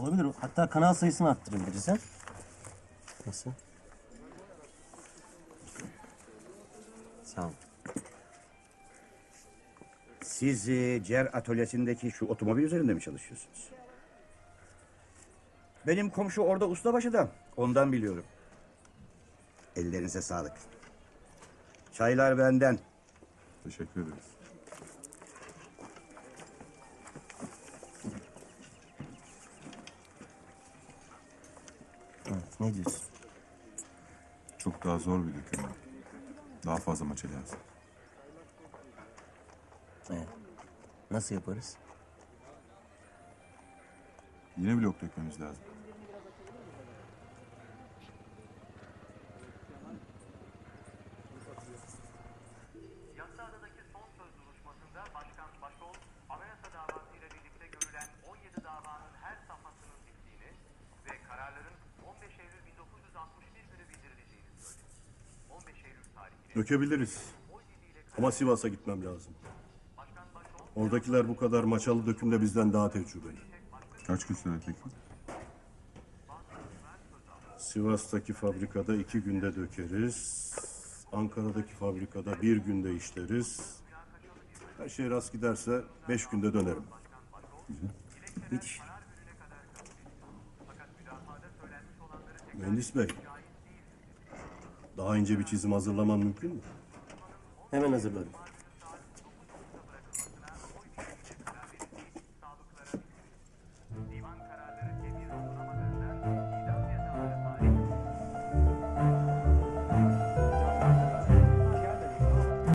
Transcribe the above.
Olabilir. Hatta kanal sayısını arttırabiliriz ha. Nasıl? Sağ ol. Siz e, Cer atölyesindeki şu otomobil üzerinde mi çalışıyorsunuz? Benim komşu orada ustabaşı da ondan biliyorum. Ellerinize sağlık. Çaylar benden. Teşekkür ederiz. Evet, ne diyorsun? Çok daha zor bir döküm. Daha fazla maça lazım. Evet. Nasıl yaparız? Yine blok dökmemiz lazım. Dökebiliriz. Ama Sivas'a gitmem lazım. Oradakiler bu kadar maçalı dökümde bizden daha tecrübeli. Kaç gün sürer peki? Sivas'taki fabrikada iki günde dökeriz. Ankara'daki fabrikada bir günde işleriz. Her şey rast giderse beş günde dönerim. Müthiş. Mühendis Bey, daha ince bir çizim hazırlaman mümkün mü? Hemen hazırlarım.